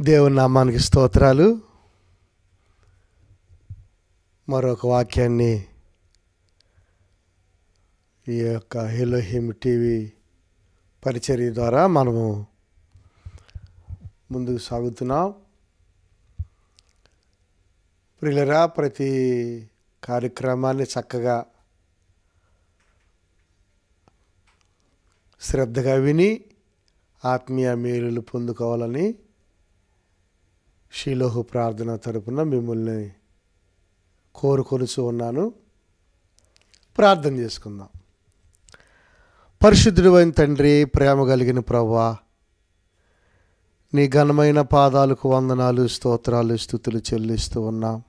దేవుని నామానికి స్తోత్రాలు. మరొక వాక్యాన్ని ఈ యొక్క హెలోహిమ్ టీవీ పరిచర్య ద్వారా మనము ముందుకు సాగుతున్నాం. ప్రియులరా ప్రతి కార్యక్రమాన్ని చక్కగా శ్రద్ధగా విని ఆత్మీయ మేలులు పొందుకోవాలని షీలోహు ప్రార్థన తరపున మిమ్మల్ని కోరుకొనుచు ఉన్నాను. ప్రార్థన చేసుకుందాం. పరిశుద్ధుడు అయిన తండ్రి ప్రేమ కలిగిన ప్రవ్వా నీ ఘనమైన పాదాలకు వందనాలు స్తోత్రాలు స్థుతులు చెల్లిస్తూ ఉన్నాం.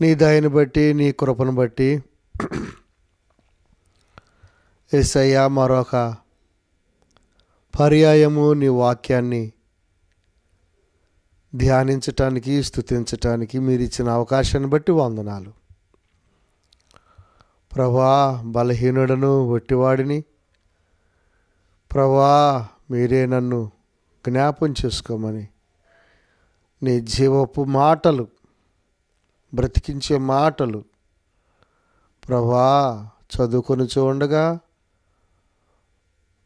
నీ దయని బట్టి నీ కృపను బట్టి ఎస్ఐయా మరొక పర్యాయము నీ వాక్యాన్ని ధ్యానించటానికి స్థుతించటానికి మీరు ఇచ్చిన అవకాశాన్ని బట్టి వందనాలు. ప్రభా బలహీనుడను ఒట్టివాడిని ప్రభా మీరే నన్ను జ్ఞాపం చేసుకోమని. నీ జీవపు మాటలు బ్రతికించే మాటలు ప్రభా చదువుకొని చూడగా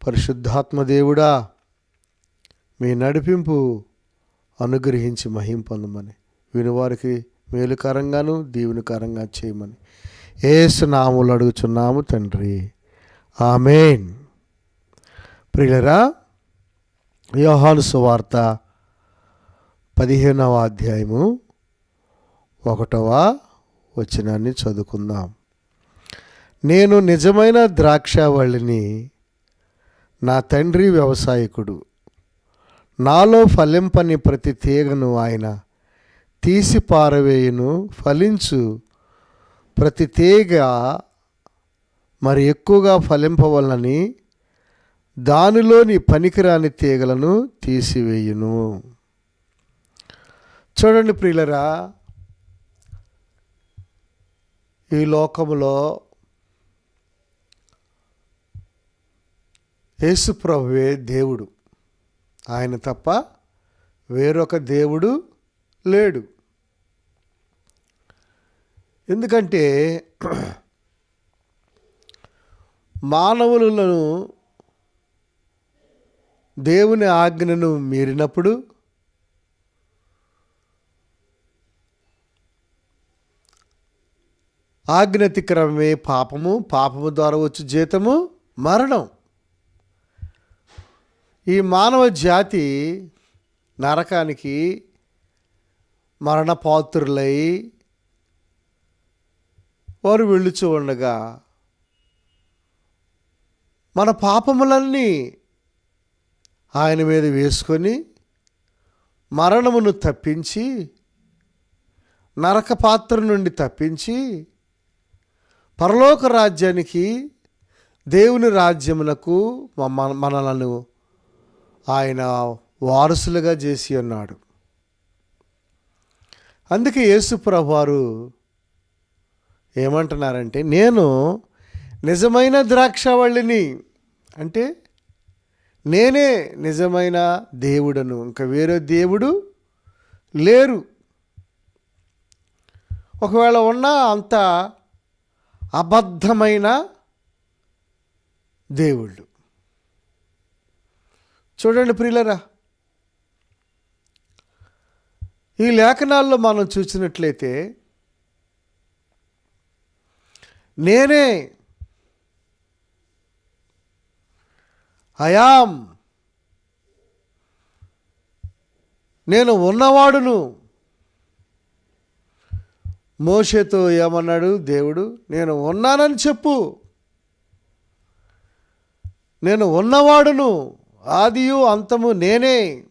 పరిశుద్ధాత్మ దేవుడా మీ నడిపింపు అనుగ్రహించి మహిం పొందమని. వినివారికి మేలుకరంగాను దీవునికరంగా చేయమని. ఏసునాములు అడుగుచున్నాము తండ్రి. ఆమెన్. ప్రియులరా యోహాను సువార్త పదిహేనవ అధ్యాయము ఒకటవ వచనాన్ని చదువుకుందాం. నేను నిజమైన ద్రాక్షావళిని నా తండ్రి వ్యవసాయకుడు నాలో ఫలింపని ప్రతి తీగను ఆయన తీసి పారవేయును ఫలించు. ప్రతి తీగ మరి ఎక్కువగా ఫలింపవలనని దానిలోని పనికిరాని తీగలను తీసివేయును. చూడండి ప్రియులరా ఈ లోకములో యేసుప్రభువే దేవుడు. ఆయన తప్ప వేరొక దేవుడు లేడు. ఎందుకంటే మానవులను దేవుని ఆజ్ఞను మీరినప్పుడు ఆజ్ఞతిక్రమే పాపము పాపము ద్వారా వచ్చి జీతము మరణం. ఈ మానవ జాతి నరకానికి మరణపాత్రులై వారు వెళ్ళుచు ఉండగా మన పాపములన్నీ ఆయన మీద వేసుకొని మరణమును తప్పించి నరక పాత్ర నుండి తప్పించి పరలోక రాజ్యానికి దేవుని రాజ్యమునకు మన మనలను ఆయన వారసులుగా చేసి ఉన్నాడు. అందుకే యేసుప్రభు వారు ఏమంటున్నారంటే నేను నిజమైన ద్రాక్షవల్లిని అంటే నేనే నిజమైన దేవుడను ఇంకా వేరే దేవుడు లేరు. ఒకవేళ ఉన్నా అంత అబద్ధమైన దేవుళ్ళు. చూడండి ప్రియులరా ఈ లేఖనాల్లో మనం చూసినట్లయితే నేనే అయాం నేను ఉన్నవాడును. మోషతో ఏమన్నాడు? దేవుడు నేను ఉన్నానని చెప్పు. నేను ఉన్నవాడును. ఆదియు అంతము నేనే.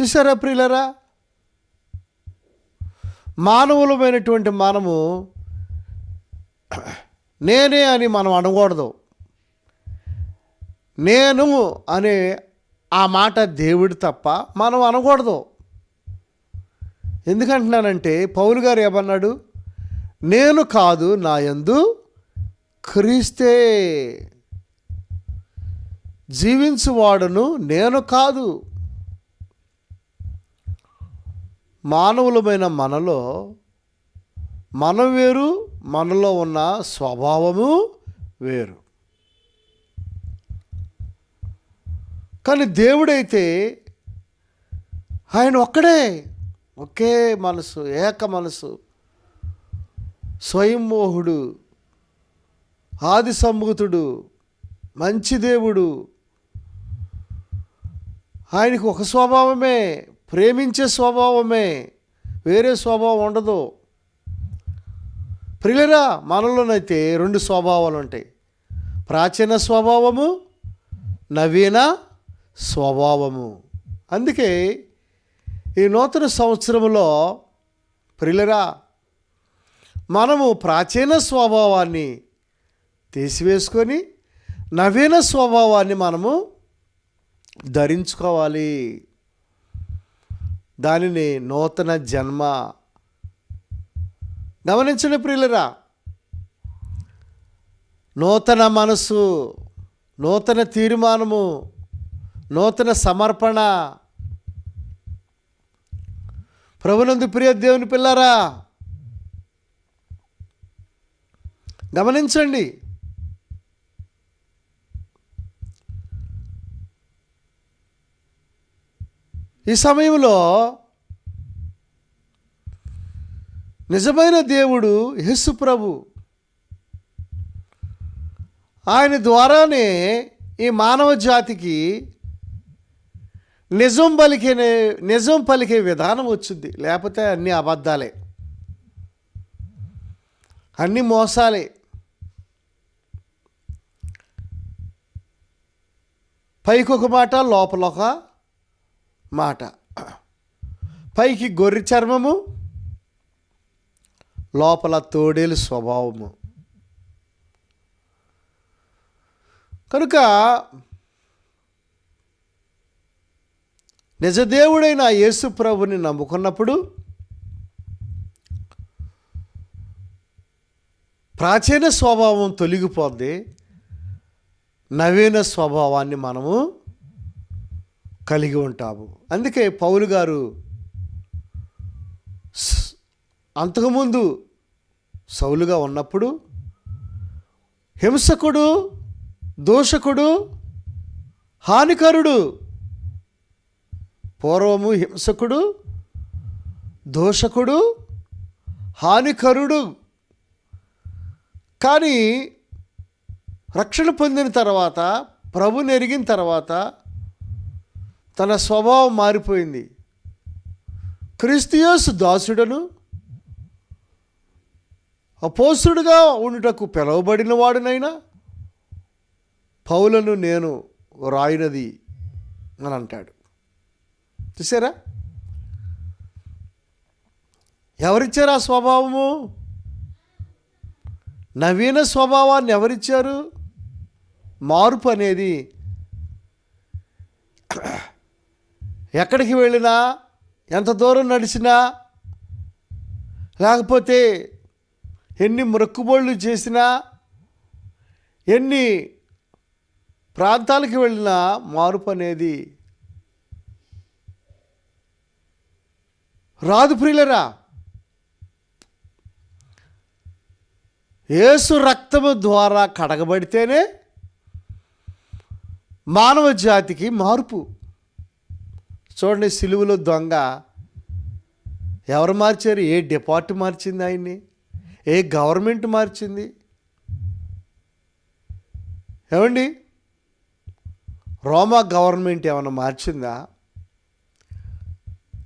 చూసారా ప్రియులరా? మానవులమైనటువంటి మనము నేనే అని మనం అనకూడదు. నేను అనే ఆ మాట దేవుడు తప్ప మనం అనకూడదు. ఎందుకంటున్నానంటే పౌలు గారు ఏమన్నాడు? నేను కాదు నా యందు క్రీస్తే. జీవించువాడును నేను కాదు. మానవులమైన మనలో మనం వేరు మనలో ఉన్న స్వభావము వేరు. కానీ దేవుడైతే ఆయన ఒక్కడే ఒకే మనసు ఏక మనసు స్వయంమోహుడు ఆది సంభూతుడు మంచి దేవుడు ఆయనకు ఒక స్వభావమే ప్రేమించే స్వభావమే వేరే స్వభావం ఉండదు. ప్రియులరా మనలోనైతే రెండు స్వభావాలు ఉంటాయి. ప్రాచీన స్వభావము నవీన స్వభావము. అందుకే ఈ నూతన సంవత్సరంలో ప్రియులరా మనము ప్రాచీన స్వభావాన్ని తీసివేసుకొని నవీన స్వభావాన్ని మనము ధరించుకోవాలి. దానిని నూతన జన్మ. గమనించండి ప్రియులరా. నూతన మనసు నూతన తీర్మానము నూతన సమర్పణ. ప్రభునందు ప్రియ దేవుని పిల్లరా గమనించండి. ఈ సమయంలో నిజమైన దేవుడు యేసు ప్రభు ఆయన ద్వారానే ఈ మానవ జాతికి నిజం పలికే నిజం పలికే విధానం వచ్చింది. లేకపోతే అన్ని అబద్ధాలే. అన్ని మోసాలే. పైకొక మాట లోపల ఒక మాట. పైకి గొర్రె చర్మము లోపల తోడేలు స్వభావము. కనుక నిజదేవుడైన యేసు ప్రభుని నమ్ముకున్నప్పుడు ప్రాచీన స్వభావం తొలగిపోద్ది నవీన స్వభావాన్ని మనము కలిగి ఉంటాము అందుకే పౌలు గారు అంతకుముందు సౌలుగా ఉన్నప్పుడు హింసకుడు దోషకుడు హానికరుడు పూర్వము హింసకుడు దోషకుడు హానికరుడు. కానీ రక్షణ పొందిన తర్వాత ప్రభుని ఎరిగిన తర్వాత తన స్వభావం మారిపోయింది. క్రిస్తియోసు దాసుడను అపోసుడుగా ఉండుటకు పిలువబడిన వాడినైనా పౌలను నేను రాయినది అని అంటాడు. చూసారా? ఎవరిచ్చారు ఆ స్వభావము? నవీన స్వభావాన్ని ఎవరిచ్చారు? మార్పు అనేది ఎక్కడికి వెళ్ళినా ఎంత దూరం నడిచినా లేకపోతే ఎన్ని మొక్కుబళ్ళు చేసినా ఎన్ని ప్రాంతాలకు వెళ్ళినా మార్పు అనేది రాదు ప్రియులరా. యేసు రక్తము ద్వారా కడగబడితేనే మానవ జాతికి మార్పు. చూడండి సిలువులో దొంగ. ఎవరు మార్చారు? ఏ డిపార్ట్ మార్చింది ఆయన్ని? ఏ గవర్నమెంట్ మార్చింది? ఏమండి? రోమా గవర్నమెంట్ ఏమైనా మార్చిందా?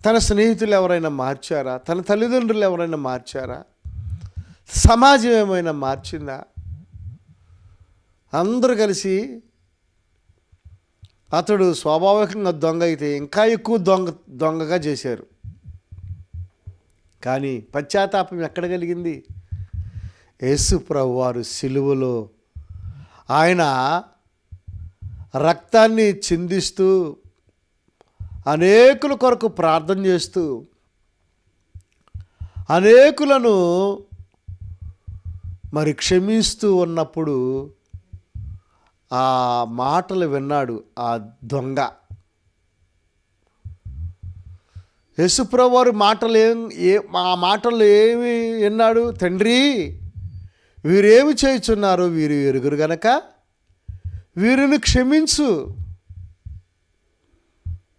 తన స్నేహితులు ఎవరైనా మార్చారా? తన తల్లిదండ్రులు ఎవరైనా మార్చారా? సమాజం ఏమైనా మార్చిందా? అందరూ కలిసి అతడు స్వాభావికంగా దొంగ అయితే ఇంకా ఎక్కువ దొంగ దొంగగా చేశారు. కానీ పశ్చాత్తాపం ఎక్కడ కలిగింది? యేసు వారు సిలువలో ఆయన రక్తాన్ని చిందిస్తూ అనేకుల కొరకు ప్రార్థన చేస్తూ అనేకులను మరి క్షమిస్తూ ఉన్నప్పుడు ఆ మాటలు విన్నాడు ఆ దొంగ. యేసుప్రవారు మాటలు ఏం ఏ ఆ మాటలు ఏమి విన్నాడు? తండ్రి వీరేమి చేయుచున్నారు వీరు ఎరుగురు గనక వీరిని క్షమించు.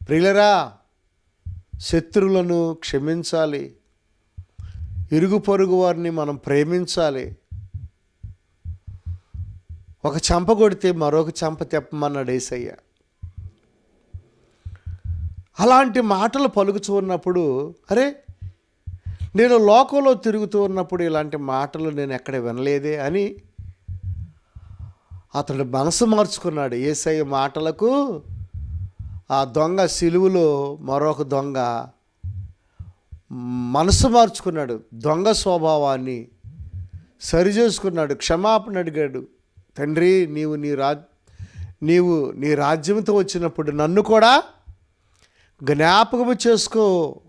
ప్రియులరా శత్రువులను క్షమించాలి. ఇరుగు పొరుగు వారిని మనం ప్రేమించాలి. ఒక చంప కొడితే మరొక చంప తెప్పమన్నాడు ఏసయ్య. అలాంటి మాటలు పలుకుతూ ఉన్నప్పుడు అరే నేను లోకంలో తిరుగుతూ ఉన్నప్పుడు ఇలాంటి మాటలు నేను ఎక్కడ వినలేదే అని అతడు మనసు మార్చుకున్నాడు. ఏసయ్య మాటలకు ఆ దొంగ సిలువులో మరొక దొంగ మనసు మార్చుకున్నాడు. దొంగ స్వభావాన్ని సరిచేసుకున్నాడు. క్షమాపణ అడిగాడు. తండ్రి నీవు నీ రా నీవు నీ రాజ్యంతో వచ్చినప్పుడు నన్ను కూడా జ్ఞాపకము చేసుకో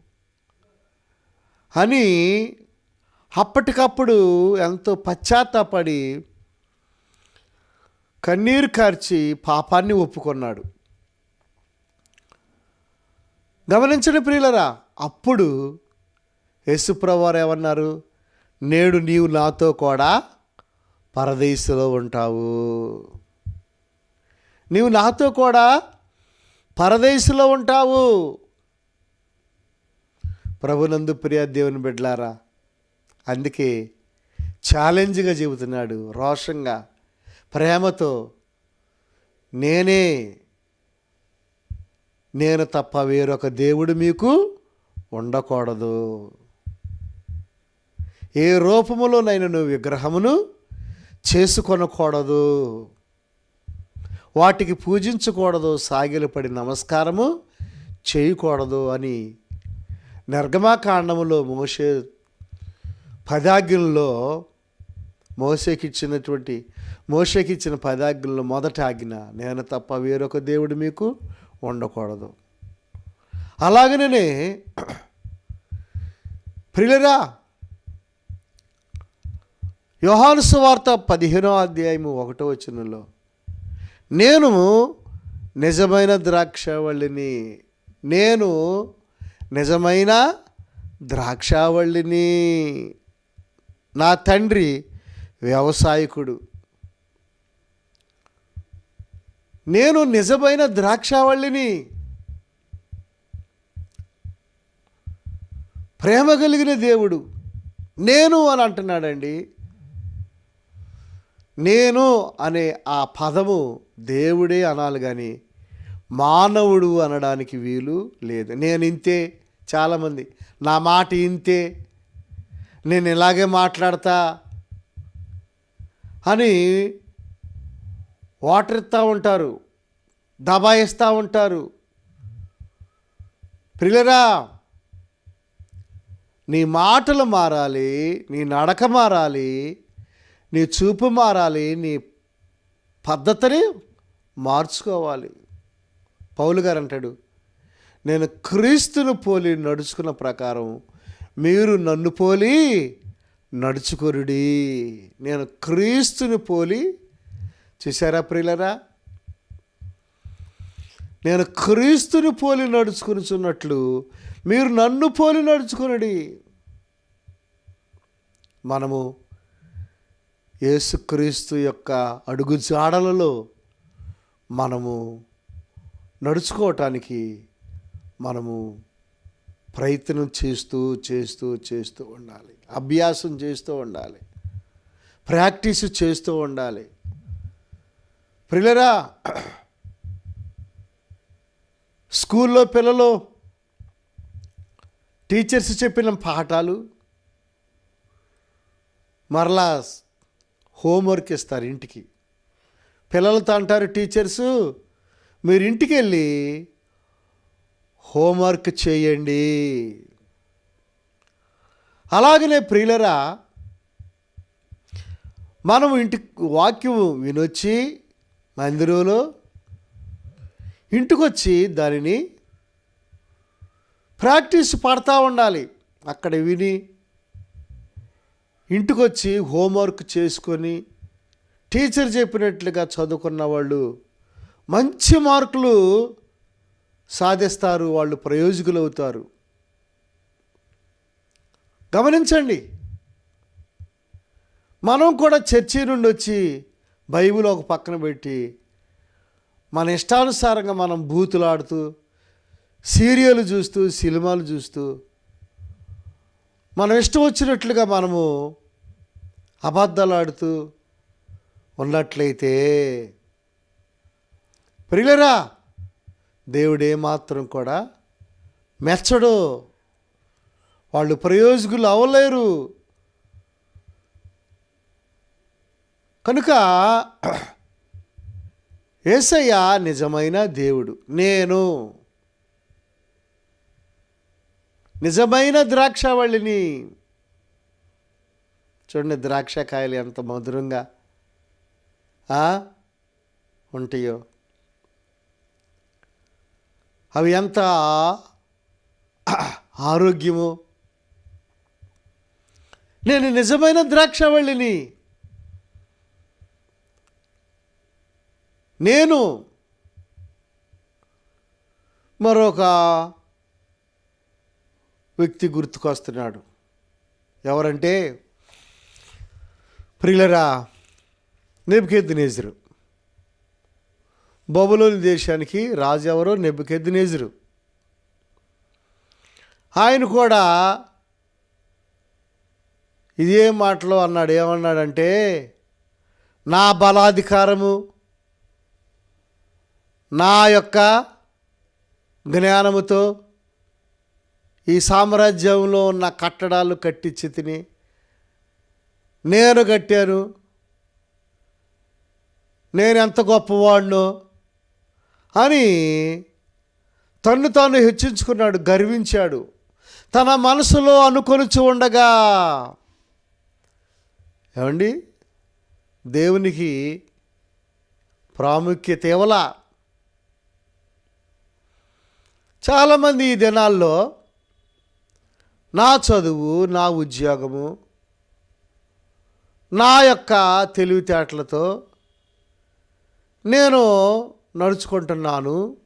అని అప్పటికప్పుడు ఎంతో పశ్చాత్తాపడి కన్నీరు కార్చి పాపాన్ని ఒప్పుకున్నాడు. గమనించండి ప్రియులరా అప్పుడు యేసుప్రవారు ఏమన్నారు? నేడు నీవు నాతో కూడా పరదేశంలో ఉంటావు. నీవు నాతో కూడా పరదేశంలో ఉంటావు. ప్రభునందు ప్రియ దేవుని బిడ్డలారా అందుకే ఛాలెంజ్గా చెబుతున్నాడు రోషంగా ప్రేమతో నేనే నేను తప్ప వేరొక దేవుడు మీకు ఉండకూడదు. ఏ రూపములోనైనా నువ్వు విగ్రహమును చేసుకొనకూడదు. వాటికి పూజించకూడదు. సాగిలపడి నమస్కారము చేయకూడదు అని నిర్గమాకాండములో మోసే పదాజ్ఞల్లో మోసేకిచ్చినటువంటి మోసేకిచ్చిన పదాజ్ఞల్లో మొదట ఆజ్ఞ నేను తప్ప వేరొక దేవుడు మీకు ఉండకూడదు. అలాగనే ప్రియులరా యోహాను సువార్త పదిహేనో అధ్యాయము ఒకటో వచనంలో నేను నిజమైన ద్రాక్షావళిని నేను నిజమైన ద్రాక్షావళిని నా తండ్రి వ్యవసాయకుడు. నేను నిజమైన ద్రాక్షావళిని ప్రేమ కలిగిన దేవుడు. నేను అని అంటున్నాడండి. నేను అనే ఆ పదము దేవుడే అనాలి కానీ మానవుడు అనడానికి వీలు లేదు. నేను ఇంతే చాలామంది. నా మాట ఇంతే. నేను ఇలాగే మాట్లాడతా అని వాటర్ ఇస్తూ ఉంటారు. దబాయిస్తూ ఉంటారు. ప్రిలరా నీ మాటలు మారాలి నీ నడక మారాలి నీ చూపు మారాలి నీ పద్ధతిని మార్చుకోవాలి. పౌలు గారు అంటాడు నేను క్రీస్తును పోలి నడుచుకున్న ప్రకారం మీరు నన్ను పోలి నడుచుకొరుడి. నేను క్రీస్తుని పోలి చూసారా ప్రియులరా? నేను క్రీస్తుని పోలి నడుచుకునిచున్నట్లు మీరు నన్ను పోలి నడుచుకునడి. మనము యేసుక్రీస్తు యొక్క అడుగు జాడలలో మనము నడుచుకోవటానికి మనము ప్రయత్నం చేస్తూ చేస్తూ చేస్తూ ఉండాలి. అభ్యాసం చేస్తూ ఉండాలి. ప్రాక్టీస్ చేస్తూ ఉండాలి. పిల్లరా స్కూల్లో పిల్లలు టీచర్స్ చెప్పిన పాఠాలు మరలా హోంవర్క్ ఇస్తారు ఇంటికి. పిల్లలతో అంటారు టీచర్సు మీరు ఇంటికి వెళ్ళి హోంవర్క్ చేయండి. అలాగనే ప్రియులరా మనం ఇంటి వాక్యం వినొచ్చి మందిరంలో ఇంటికొచ్చి దానిని ప్రాక్టీస్ పడతా ఉండాలి. అక్కడ విని ఇంటికొచ్చి హోంవర్క్ చేసుకొని టీచర్ చెప్పినట్లుగా చదువుకున్న వాళ్ళు మంచి మార్కులు సాధిస్తారు వాళ్ళు ప్రయోజకులు అవుతారు గమనించండి. మనం కూడా చర్చి నుండి వచ్చి బైబిల్ ఒక పక్కన పెట్టి మన ఇష్టానుసారంగా మనం బూతులాడుతూ సీరియల్ చూస్తూ సినిమాలు చూస్తూ మనం ఇష్టం వచ్చినట్లుగా మనము అబద్ధాలు ఆడుతూ ఉన్నట్లయితే ప్రియులరా దేవుడే మాత్రం కూడా మెచ్చడు. వాళ్ళు ప్రయోజకులు అవ్వలేరు. కనుక ఏసయ్య నిజమైన దేవుడు. నేను. నిజమైన ద్రాక్షావళిని. చూడండి ద్రాక్షకాయలు ఎంత మధురంగా ఉంటాయో. అవి ఎంత ఆరోగ్యము. నేను నిజమైన ద్రాక్షవళ్ళిని నేను మరొక వ్యక్తి గుర్తుకొస్తున్నాడు. ఎవరంటే ప్రియులరా నెబుకెద్దునేజరు బబులోని దేశానికి రాజు ఎవరో? నెబుకెద్దునేజరు ఆయన కూడా ఇదే మాటలో అన్నాడు. ఏమన్నాడంటే నా బలాధికారము నా యొక్క జ్ఞానముతో ఈ సామ్రాజ్యంలో ఉన్న కట్టడాలు కట్టించి తిని నేను కట్టాను. నేను ఎంత గొప్పవాడినో అని తన్ను తాను హెచ్చించుకున్నాడు గర్వించాడు. తన మనసులో అనుకొనిచి ఉండగా ఏమండి? దేవునికి ప్రాముఖ్యత ఇవ్వలా? చాలామంది ఈ దినాల్లో నా చదువు నా ఉద్యోగము నా యొక్క తెలివితేటలతో నేను నడుచుకుంటున్నాను.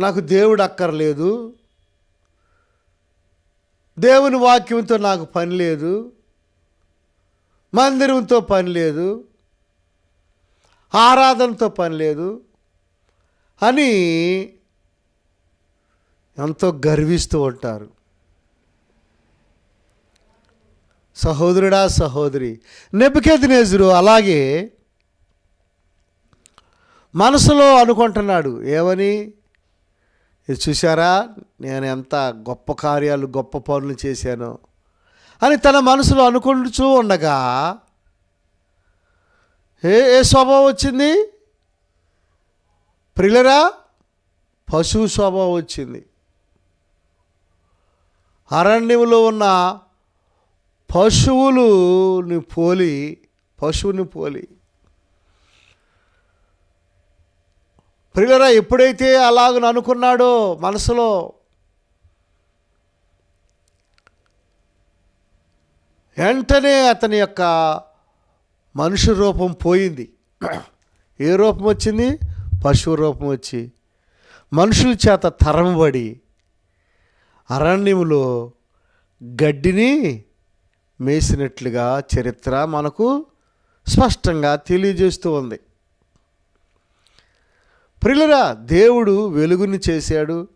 నాకు దేవుడు అక్కర్లేదు. దేవుని వాక్యంతో నాకు పని లేదు. మందిరంతో పని లేదు. ఆరాధనతో పని లేదు అని ఎంతో గర్విస్తూ ఉంటారు. సహోదరుడా సహోదరి. నెబుకెదినేజురు అలాగే మనసులో అనుకుంటున్నాడు ఏమని? ఇది చూసారా నేను ఎంత గొప్ప కార్యాలు గొప్ప పనులు చేశాను అని తన మనసులో అనుకుంటూ ఉండగా ఏ ఏ స్వభావం వచ్చింది? ప్రిలరా పశువు స్వభావం వచ్చింది. అరణ్యంలో ఉన్న పశువులుని పోలి పశువుని పోలి. ప్రియులరా ఎప్పుడైతే అలాగని అనుకున్నాడో మనసులో వెంటనే అతని యొక్క మనుషు రూపం పోయింది. ఏ రూపం వచ్చింది? పశువు రూపం వచ్చి మనుషుల చేత తరమబడి అరణ్యములో గడ్డిని మేసినట్లుగా చరిత్ర మనకు స్పష్టంగా తెలియజేస్తూ ఉంది. ప్రిలరా దేవుడు వెలుగుని చేశాడు.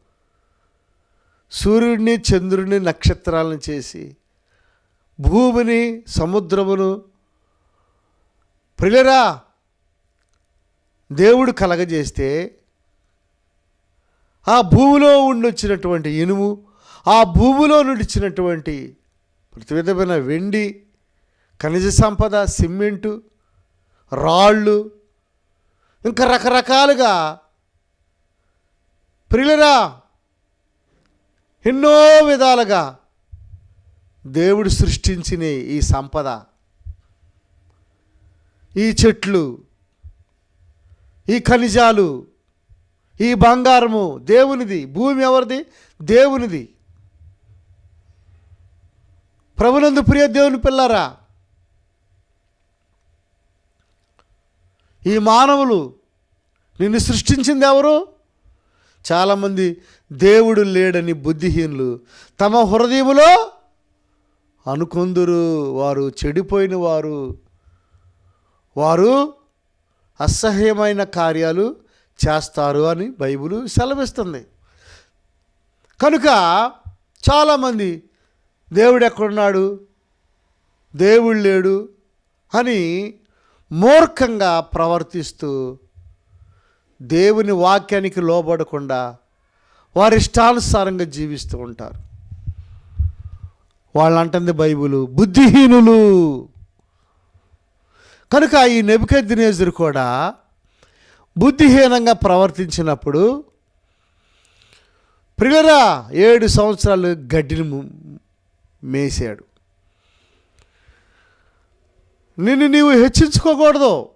సూర్యుడిని చంద్రుడిని నక్షత్రాలను చేసి భూమిని సముద్రమును ప్రిలరా దేవుడు కలగజేస్తే ఆ భూమిలో ఉండొచ్చినటువంటి ఇనుము ఆ భూమిలో నుండిచ్చినటువంటి ప్రతి విధమైన వెండి ఖనిజ సంపద సిమెంటు రాళ్ళు ఇంకా రకరకాలుగా ప్రియులరా ఎన్నో విధాలుగా దేవుడు సృష్టించిన ఈ సంపద ఈ చెట్లు ఈ ఖనిజాలు ఈ బంగారము దేవునిది భూమి ఎవరిది? దేవునిది. ప్రభునందు ప్రియ దేవుని పిల్లరా ఈ మానవులు నిన్ను సృష్టించింది ఎవరు? చాలామంది దేవుడు లేడని బుద్ధిహీనులు తమ హృదయములో అనుకొందురు. వారు చెడిపోయిన వారు వారు అసహ్యమైన కార్యాలు చేస్తారు అని బైబిల్ సెలవిస్తుంది. కనుక చాలామంది దేవుడు ఎక్కడున్నాడు దేవుడు లేడు అని మూర్ఖంగా ప్రవర్తిస్తూ దేవుని వాక్యానికి లోబడకుండా వారి ఇష్టానుసారంగా జీవిస్తూ ఉంటారు. వాళ్ళు అంటుంది బైబులు బుద్ధిహీనులు. కనుక ఈ నెబుకెద్దినేజరు కూడా బుద్ధిహీనంగా ప్రవర్తించినప్పుడు ప్రియులరా ఏడు సంవత్సరాలు గడ్డిని మేశాడు. మేసాడు నిన్ను నీవు హెచ్చించుకోకూడదు.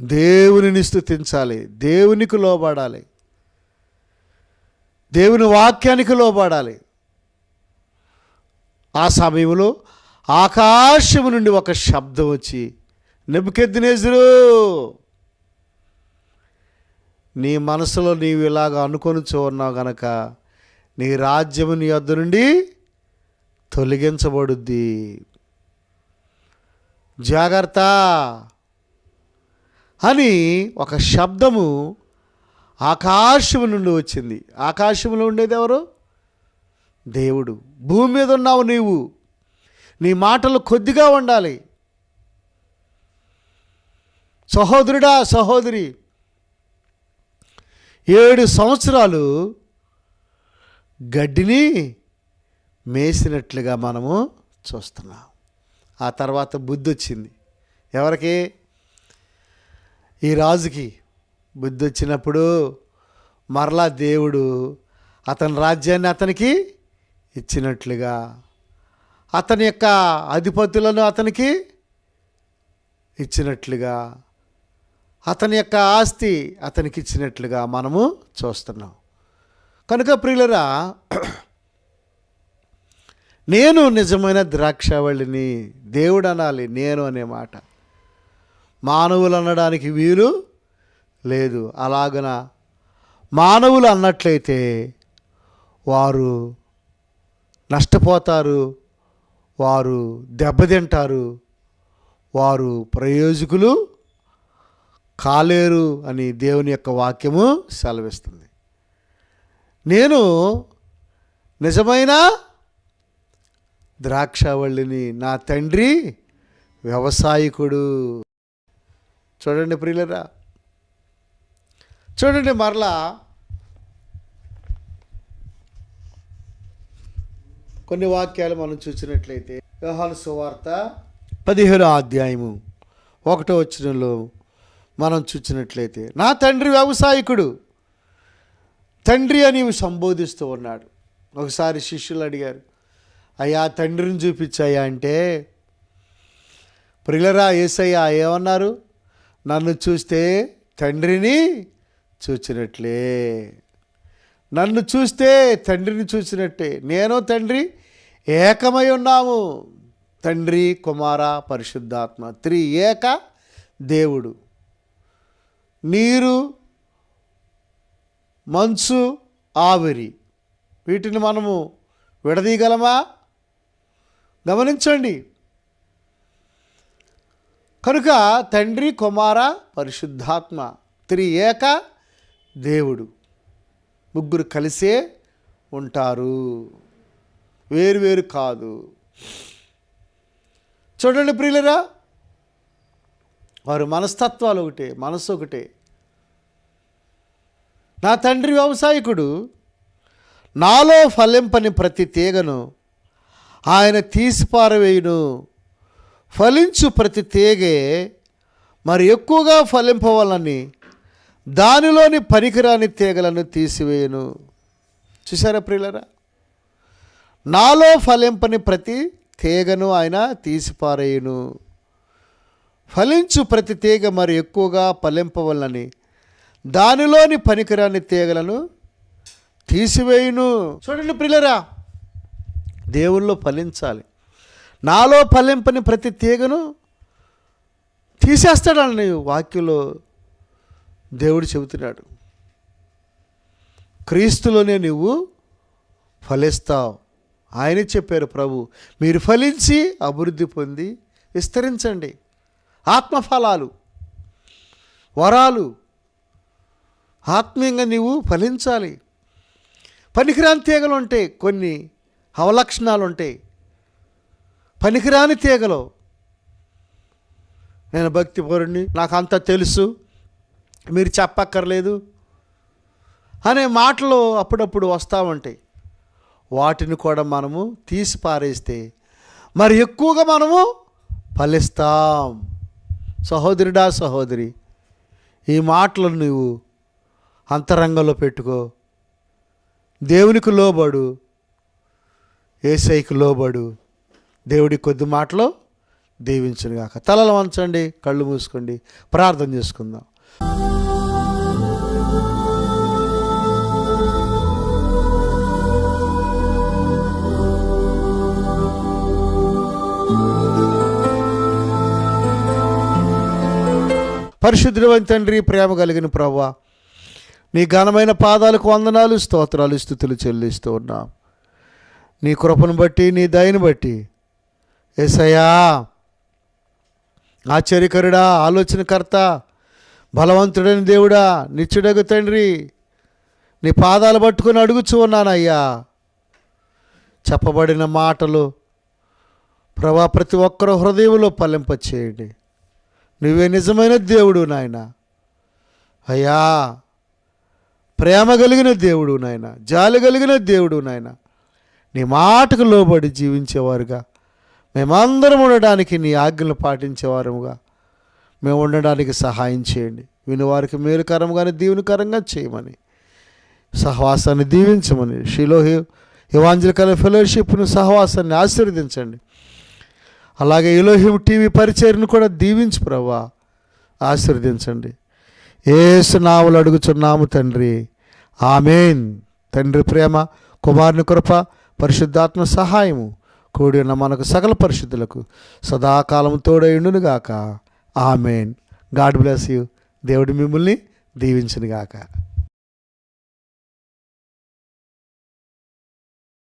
దేవునిని స్థుతించాలి దేవునికి లోబడాలి. దేవుని వాక్యానికి లోబడాలి. ఆ సమయంలో ఆకాశము నుండి ఒక శబ్దం వచ్చి నెబుకెద్దినేజరు నీ మనసులో నీవు ఇలాగ అనుకొని చూన్నావు గనక నీ రాజ్యము నీ వద్ద నుండి తొలగించబడుద్ది. జాగ్రత్త. అని ఒక శబ్దము ఆకాశము నుండి వచ్చింది. ఆకాశంలో ఉండేది ఎవరు? దేవుడు. భూమి మీద ఉన్నావు నీవు. నీ మాటలు కొద్దిగా ఉండాలి. సహోదరుడా సహోదరి. ఏడు సంవత్సరాలు గడ్డిని మేసినట్లుగా మనము చూస్తున్నాం. ఆ తర్వాత బుద్ధి వచ్చింది ఎవరికి? ఈ రాజుకి. బుద్ధి వచ్చినప్పుడు మరలా దేవుడు అతని రాజ్యాన్ని అతనికి ఇచ్చినట్లుగా అతని యొక్క అధిపతులను అతనికి ఇచ్చినట్లుగా అతని యొక్క ఆస్తి అతనికి ఇచ్చినట్లుగా మనము చూస్తున్నాం. కనుక ప్రియులరా నేను నిజమైన ద్రాక్షవళిని దేవుడు అనాలి నేను అనే మాట. మానవులు అనడానికి వీలు లేదు. అలాగన మానవులు అన్నట్లయితే వారు నష్టపోతారు వారు దెబ్బతింటారు వారు ప్రయోజకులు కాలేరు అని దేవుని యొక్క వాక్యము సెలవిస్తుంది. నేను నిజమైన ద్రాక్షవల్లిని నా తండ్రి వ్యవసాయకుడు. చూడండి ప్రియులరా చూడండి మరలా కొన్ని వాక్యాలు మనం చూసినట్లయితే వ్యవహార సువార్త పదిహేడో అధ్యాయము ఒకటో వచ్చినలో మనం చూసినట్లయితే నా తండ్రి వ్యవసాయకుడు. తండ్రి అని సంబోధిస్తూ ఉన్నాడు. ఒకసారి శిష్యులు అడిగారు అయ్యా తండ్రిని చూపించాయా? అంటే ప్రిలరా ఏసయ్యా ఏమన్నారు? నన్ను చూస్తే తండ్రిని చూచినట్లే. నన్ను చూస్తే తండ్రిని చూసినట్టే నేను తండ్రి ఏకమై ఉన్నాము. తండ్రి కుమార పరిశుద్ధాత్మ త్రి ఏక దేవుడు. నీరు మంచు ఆవిరి. వీటిని మనము విడదీయగలమా? గమనించండి. కనుక తండ్రి కుమార పరిశుద్ధాత్మ త్రి ఏక దేవుడు ముగ్గురు కలిసే ఉంటారు. వేరు వేరు కాదు. చూడండి ప్రియులరా వారు మనస్తత్వాలు ఒకటే మనసు ఒకటే. నా తండ్రి వ్యవసాయకుడు. నాలో ఫలింపని ప్రతి తీగను ఆయన తీసిపారవేయును. ఫలించు ప్రతి తీగే మరి ఎక్కువగా ఫలింపవాలని దానిలోని పనికిరాని తీగలను తీసివేయును. చూసారా ప్రియులరా? నాలో ఫలింపని ప్రతి తీగను ఆయన తీసిపారేయును ఫలించు ప్రతి తీగ మరి ఎక్కువగా ఫలింపవలని దానిలోని పనికిరాని తీగలను తీసివేయును. చూడండి ప్రిలరా దేవుల్లో ఫలించాలి. నాలో ఫలింపని ప్రతి తీగను తీసేస్తాడని వాక్యంలో దేవుడు చెబుతున్నాడు. క్రీస్తులోనే నువ్వు ఫలిస్తావు. ఆయనే చెప్పారు ప్రభు మీరు ఫలించి అభివృద్ధి పొంది విస్తరించండి. ఆత్మఫలాలు వరాలు ఆత్మీయంగా నీవు ఫలించాలి. పనికిరాని తీగలు ఉంటాయి కొన్ని అవలక్షణాలు ఉంటాయి పనికిరాని తీగలు. నేను భక్తి పౌరుణ్ణి నాకు అంత తెలుసు మీరు చెప్పక్కర్లేదు అనే మాటలు అప్పుడప్పుడు వస్తూ ఉంటాయి. వాటిని కూడా మనము తీసి పారేస్తే మరి ఎక్కువగా మనము ఫలిస్తాం. సహోదరుడా సహోదరి ఈ మాటలు నువ్వు అంతరంగంలో పెట్టుకో. దేవునికి లోబడు. ఏసైకి లోబడు. దేవుడి కొద్ది మాటలో దీవించునుగాక తలలు వంచండి కళ్ళు మూసుకోండి. ప్రార్థన చేసుకుందాం. పరిశుద్ధుడైన తండ్రి ప్రేమ కలిగిన ప్రభా నీ ఘనమైన పాదాలకు వందనాలు స్తోత్రాలు స్థుతులు చెల్లిస్తూ ఉన్నాం. నీ కృపను బట్టి నీ దయను బట్టి. ఏసయ్యా ఆశ్చర్యకరుడా ఆలోచనకర్త బలవంతుడైన దేవుడా నిత్యుడగు తండ్రి నీ పాదాలు పట్టుకుని అడుగుచూ ఉన్నానయ్యా. చెప్పబడిన మాటలు ప్రభా ప్రతి ఒక్కరు హృదయంలో పల్లింపచేయండి నువ్వే నిజమైన దేవుడు నాయన. అయ్యా ప్రేమ కలిగిన దేవుడు నాయన జాలి కలిగిన దేవుడు నాయన. నీ మాటకు లోబడి జీవించేవారుగా. మేమందరం ఉండడానికి నీ ఆజ్ఞలు పాటించేవారుగా మేము ఉండడానికి సహాయం చేయండి. వినివారికి మేలుకరంగానే దీవునికరంగా చేయమని. సహవాసాన్ని దీవించమని. షిలోహి ఇవాంజలికల ఫెలోషిప్ను సహవాసాన్ని ఆశీర్వదించండి. అలాగే ఇలోహిం టీవీ పరిచయను కూడా దీవించు ప్రభా. ఆశీర్వదించండి. ఏసునావులు అడుగుచున్నాము తండ్రి. ఆమెన్. తండ్రి ప్రేమ కుమారుని కృప పరిశుద్ధాత్మ సహాయము కూడి ఉన్న మనకు సకల పరిశుద్ధులకు సదాకాలం తోడైండునుగాక ఆమెన్. God bless you. దేవుడు మిమ్మల్ని దీవించునుగాక.